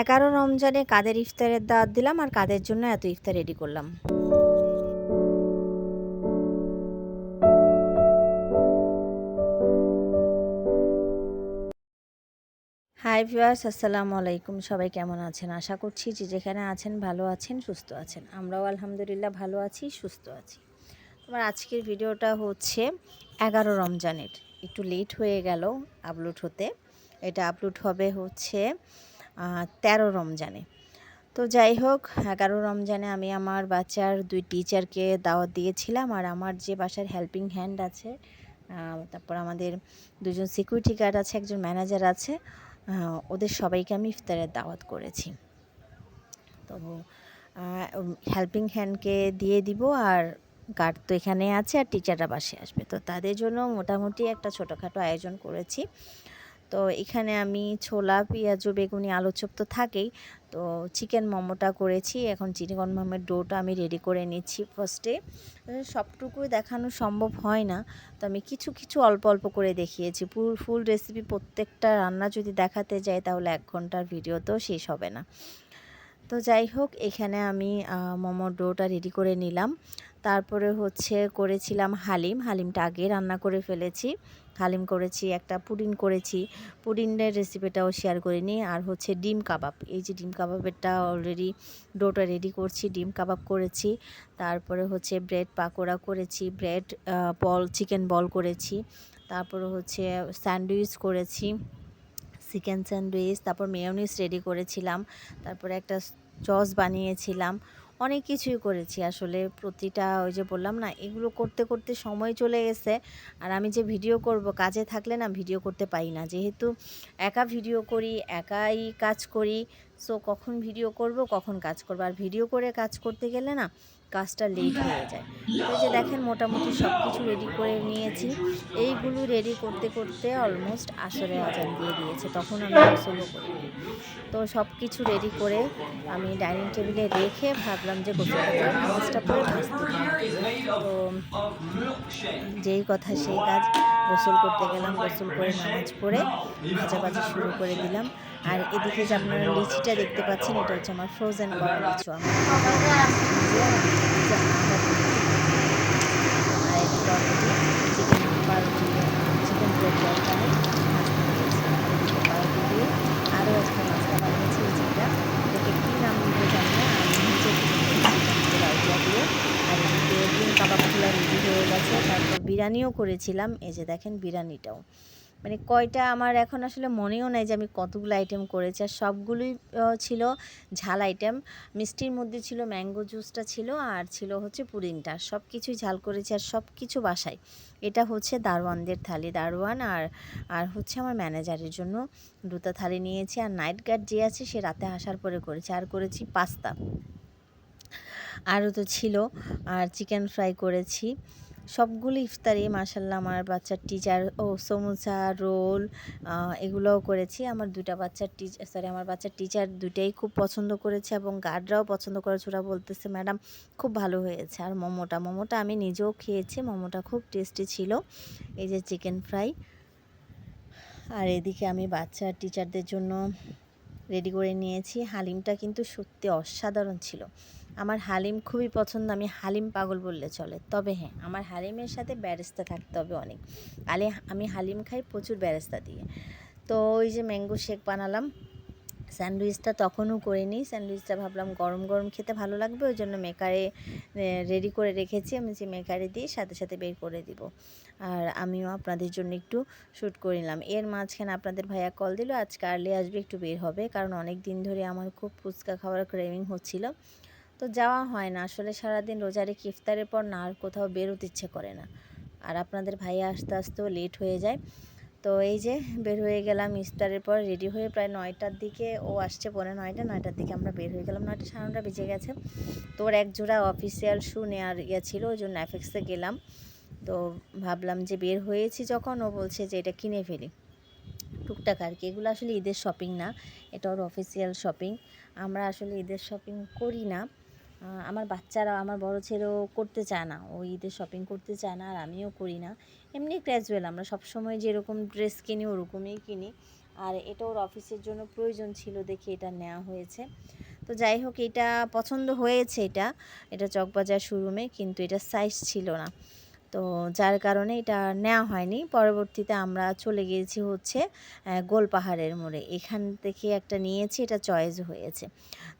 এগারো রমজানে কাদের ইফতারের দাওয়াত দিলাম আর কাদের জন্য এত ইফতার রেডি করলাম। হাই ভিউয়ার্স আসসালামু আলাইকুম। সবাই কেমন আছেন? আশা করছি যে যেখানে আছেন, ভালো আছেন, সুস্থ আছেন। আমরাও আলহামদুলিল্লাহ ভালো আছি, সুস্থ আছি। তোমার আজকের ভিডিওটা হচ্ছে এগারো রমজানের। একটু লেট হয়ে গেল আপলোড হতে। এটা আপলোড হবে হচ্ছে তেরো রমজানে। তো যাই হোক, এগারো রমজানে আমি আমার বাচ্চার দুই টিচারকে দাওয়াত দিয়েছিলাম আর আমার যে বাসার হেল্পিং হ্যান্ড আছে তারপর আমাদের দুজন সিকিউরিটি গার্ড আছে, একজন ম্যানেজার আছে ওদের সবাইকে আমি ইফতারের দাওয়াত করেছি। তো হেল্পিং হ্যান্ডকে দিয়ে দিব আর গার্ড তো এখানে আছে আর টিচাররা বাসে আসবে। তো তাদের জন্য মোটামুটি একটা ছোটোখাটো আয়োজন করেছি। তো এখানে আমি ছোলা, পেঁয়াজ বেগুনি আলু চপ তো থাকেই। তো চিকেন মোমোটা করেছি। এখন চিকেন মোমোর ডোটা আমি রেডি করে নিচ্ছি ফার্স্টে সবটুকুই দেখানো সম্ভব হয় না। তো আমি কিছু কিছু অল্প অল্প করে দেখিয়েছি। ফুল ফুল রেসিপি প্রত্যেকটা রান্না যদি দেখাতে যাই তাহলে এক ঘণ্টার ভিডিও তো শেষ হবে না। তো যাই হোক, এখানে আমি মোমোর ডোটা রেডি করে নিলাম। তারপরে হচ্ছে করেছিলাম হালিম। হালিমটা আগে রান্না করে ফেলেছি। হালিম করেছি, একটা পুডিং করেছি। পুডিংয়ের রেসিপিটাও শেয়ার করে নিই। আর হচ্ছে ডিম কাবাব। এই যে ডিম কাবাবেরটা অলরেডি ডোটা রেডি করছি, ডিম কাবাব করেছি। তারপরে হচ্ছে ব্রেড পাকোড়া করেছি ব্রেড বল চিকেন বল করেছি। তারপরে হচ্ছে স্যান্ডউইচ করেছি। চিকেন স্যান্ডউইচ, তারপর মেয়নিস রেডি করেছিলাম, তারপরে একটা চস বানিয়েছিলাম, অনেক কিছুই করেছি আসলে। প্রতিটা ওই যে বললাম না, এগুলো করতে করতে সময় চলে গেছে আর আমি যে ভিডিও করব, কাজে থাকলে না ভিডিও করতে পারি না। যেহেতু একা ভিডিও করি, একাই কাজ করি সো কখন ভিডিও করব, কখন কাজ করব। আর ভিডিও করে কাজ করতে গেলে না কাজটা লেট হয়ে যায়। তো যে দেখেন মোটামুটি সব কিছু রেডি করে নিয়েছি। এইগুলো রেডি করতে করতে অলমোস্ট আসরে আজান দিয়ে দিয়েছে। তখন আমি গোসলও করিনি। তো সব কিছু রেডি করে আমি ডাইনিং টেবিলে রেখে ভাবলাম যে গোসলটা করে নামাজটা পরে ভাজতে তো যেই কথা সেই কাজ। গোসল করতে গেলাম, গোসল করে নামাজ পড়ে ভাজাভাজি শুরু করে দিলাম। আর এদিকে যে আপনারা লিচিটা দেখতে পাচ্ছেন এটা হচ্ছে আমার ফ্রোজেন করা লিচু আর অলরেডি চিকেন পাউরুটি চিকেন ব্রেড তরকারি পাউরুটি দিয়ে আরও একটা নাস্তা বানিয়েছি এই যেটা এটাকে কী নাম বলতে জানি না আমি নিচে আইডিয়া দিয়ে আর এদিকে ডিম কাবাবগুলো রেডি হয়ে গেছে। তারপর বিরিয়ানিও করেছিলাম। এই যে দেখেন বিরিয়ানিটাও। মানে কয়টা আমার এখন আসলে মনেও নাই যে আমি কতগুলো আইটেম করেছি। আর সবগুলোই ছিল ঝাল আইটেম মিষ্টির মধ্যে ছিল ম্যাঙ্গো জুসটা ছিল আর ছিল হচ্ছে পুডিংটা সব কিছুই ঝাল করেছি আর সব কিছু বাসায়। এটা হচ্ছে দারোয়ানদের থালি। দারোয়ান আর আর হচ্ছে আমার ম্যানেজারের জন্য দুটো থালি নিয়েছি। আর নাইট গার্ড যে আছে সে রাতে আসার পরে করেছে। আর করেছি পাস্তা। আরও তো ছিল। আর চিকেন ফ্রাই করেছি। সবগুলো ইফতারি মাসাল্লাহ আমার বাচ্চার টিচার ও সমোসা, রোল এগুলোও করেছি। আমার দুটা বাচ্চার টিচার সরি আমার বাচ্চার টিচার দুটাই খুব পছন্দ করেছে এবং গার্ডরাও পছন্দ করেছে, ওরা বলতেছে, ম্যাডাম, খুব ভালো হয়েছে। আর মোমোটা মোমোটা আমি নিজেও খেয়েছি, মোমোটা খুব টেস্টি ছিল। এই যে চিকেন ফ্রাই আর এদিকে আমি বাচ্চা টিচারদের জন্য রেডি করে নিয়েছি। হালিমটা কিন্তু সত্যি অসাধারণ ছিল। আমার হালিম খুবই পছন্দ, আমি হালিম পাগল বললে চলে। তবে হ্যাঁ আমার হালিমের সাথে ব্যারেস্তা থাকতে হবে অনেক। আলে, আমি হালিম খাই প্রচুর ব্যারেস্তা দিয়ে। তো ওই যে ম্যাঙ্গো শেক বানালাম স্যান্ডউইচটা তখনও করিনি স্যান্ডউইচটা ভাবলাম গরম গরম খেতে ভালো লাগবে, ওই জন্য মেকারে রেডি করে রেখেছি। আমি যে মেকারে দিয়ে সাথে সাথে বের করে দিব। আর আমিও আপনাদের জন্য একটু শ্যুট করে নিলাম। এর মাঝখানে আপনাদের ভাইয়া কল দিল, আজকে আর্লি আসবে, একটু বের হবে, কারণ অনেক দিন ধরে আমার খুব ফুচকা খাওয়ার ক্রেভিং হচ্ছিল। তো যাওয়া হয় না, আসলে সারাদিন রোজা রেখে ইফতারের পর না আর কোথাও বেরোতে ইচ্ছে করে না। আর আপনাদের ভাইয়া আসতে, আসতেও লেট হয়ে যায়। তো এই যে বের হয়ে গেলাম, ইফতারের পর রেডি হয়ে প্রায় নয়টার দিকে ও আসছে পৌনে নয়টা, নয়টার দিকে আমরা বের হয়ে গেলাম। নয়টা সাড়ে নটা বেজে গেছে। তো ওর এক জোড়া অফিসিয়াল শু নেওয়ার ইয়ে ছিল, ওই জন্য অ্যাফেক্সে গেলাম। তো ভাবলাম যে বের হয়েছি যখন, ও বলছে যে এটা কিনে ফেলি। টুকটাক আর কি, এগুলো আসলে ঈদের শপিং না, এটা ওর অফিসিয়াল শপিং আমরা আসলে ঈদের শপিং করি না। আমার বাচ্চারা, আমার বড় ছেলেও করতে চায় না। ও ঈদের শপিং করতে চায় না আর আমিও করি না। এমনি ক্যাজুয়াল আমরা সবসময় যেরকম ড্রেস কিনি, ওরকমই কিনি। আর এটা ওর অফিসের জন্য প্রয়োজন ছিল দেখে এটা নেওয়া হয়েছে। তো যাই হোক, এটা পছন্দ হয়েছে এটা। এটা চকবাজার শোরুমে কিন্তু এটা সাইজ ছিল না। তো যার কারণে এটা নেওয়া হয়নি। পরবর্তীতে আমরা চলে গিয়েছি হচ্ছে গোলপাহাড়ের মোড়ে। এখান থেকে একটা নিয়েছি, এটা চয়েস হয়েছে।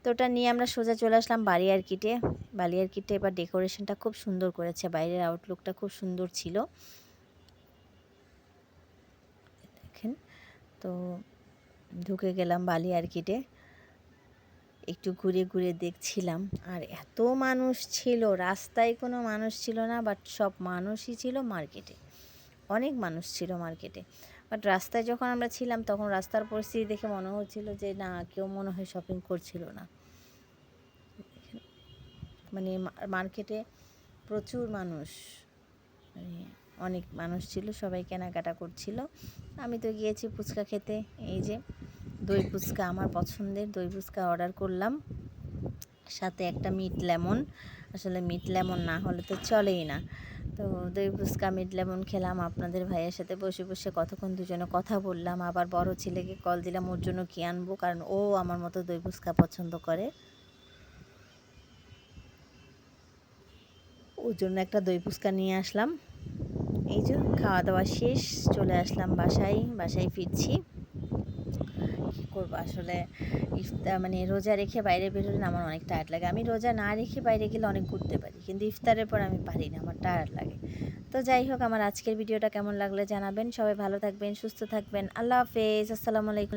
তো ওটা নিয়ে আমরা সোজা চলে আসলাম বালিয়ার কিটে। বালিয়ার কিটে এবার ডেকোরেশনটা খুব সুন্দর করেছে। বাইরের আউটলুকটা খুব সুন্দর ছিল। দেখেন, তো ঢুকে গেলাম বালিয়ার কিটে। একটু ঘুরে ঘুরে দেখছিলাম। আর এত মানুষ ছিল, রাস্তায় কোনো মানুষ ছিল না বাট সব মানুষই ছিল মার্কেটে অনেক মানুষ ছিল মার্কেটে বাট রাস্তায় যখন আমরা ছিলাম, তখন রাস্তার পরিস্থিতি দেখে মনে হচ্ছিল যে, না, কেউ মনে হয় শপিং করছিল না। মানে মার্কেটে প্রচুর মানুষ মানে অনেক মানুষ ছিল, সবাই কেনাকাটা করছিল। আমি তো গিয়েছি ফুচকা খেতে, এই যে দই ফুচকা আমার পছন্দের, দই ফুচকা অর্ডার করলাম। সাথে একটা মিট লেমন আসলে মিট লেমন না হলে তো চলেই না। তো দই ফুচকা মিট লেমন খেলাম, আপনাদের ভাইয়ের সাথে বসে বসে কতক্ষণ দুজনে কথা বললাম। আবার বড় ছেলেকে কল দিলাম, ওর জন্য কি আনব? কারণ ও আমার মতো দই ফুচকা পছন্দ করে। ওর জন্য একটা দই ফুচকা নিয়ে আসলাম। এই যে, খাওয়া দাওয়া শেষ, চলে আসলাম বাসায়। বাসায় ফিরছি। করব। আসলে ইফতার মানে রোজা রেখে বাইরে বেরোলে আমার অনেক টায়ার্ড লাগে। আমি রোজা না রেখে বাইরে গেলে অনেক ঘুরতে পারি, কিন্তু ইফতারের পর আমি পারি না, আমার টায়ার্ড লাগে। তো যাই হোক, আমার আজকের ভিডিওটা কেমন লাগলে জানাবেন। সবাই ভালো থাকবেন, সুস্থ থাকবেন। আল্লাহ হাফেজ, আসসালামু আলাইকুম।